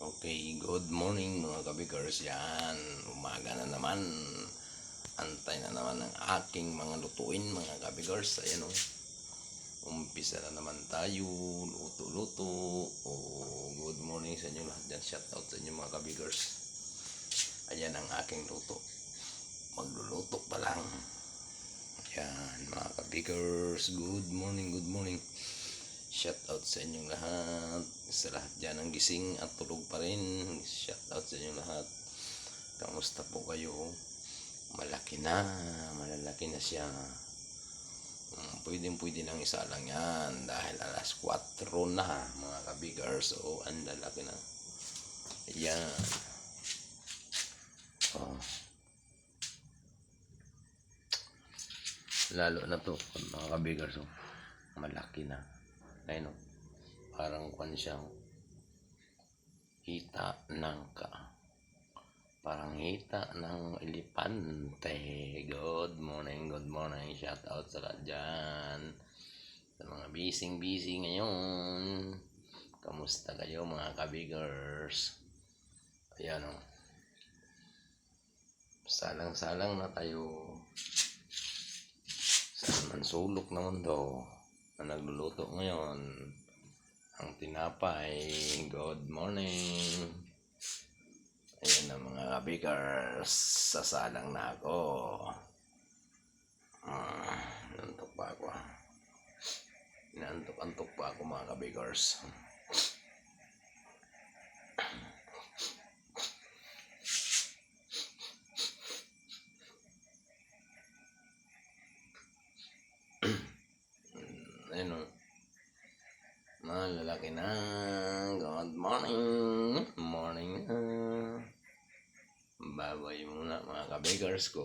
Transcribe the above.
Okay, good morning mga kabigers. Yan, umaga na naman. Antay na naman ang aking mga lutuin mga kabigers. Ayan o. Umpisa na naman tayo. Luto-luto. Oh, good morning sa inyo lahat dyan. Shout out sa inyo mga kabigers. Ayan ang aking luto. Magluluto pa lang. Ayan mga kabigers. Good morning, good morning. Shout out sa inyong lahat. Sa lahat dyan ang gising at tulog pa rin. Shout out sa inyong lahat. Kamusta po kayo? Malaki na. Malalaki na siya. Um, pwedeng pwede ng isa lang yan. Dahil alas 4 na mga kabigers. So, ang lalaki na. Ayan. Oh. Lalo na to mga kabigers. So, malaki na. Ayun o. Parang kwan siyang hita ng ka. Parang hita ng elepante. Good morning, good morning. Shout out sa lahat dyan. Sa mga busy-busy ngayon. Kamusta kayo mga kabigers? Ayan o. Salang-salang na tayo. Saan man sulok naman daw na nagluluto ngayon. Ang tinapay good morning. Ayan na mga kabikers sasalang na ako. Ah, nantok pa ako. Nantok-antok pa ako mga kabikers ayun o mga lalaki na. Good morning. Morning. Na babay muna mga kabigers ko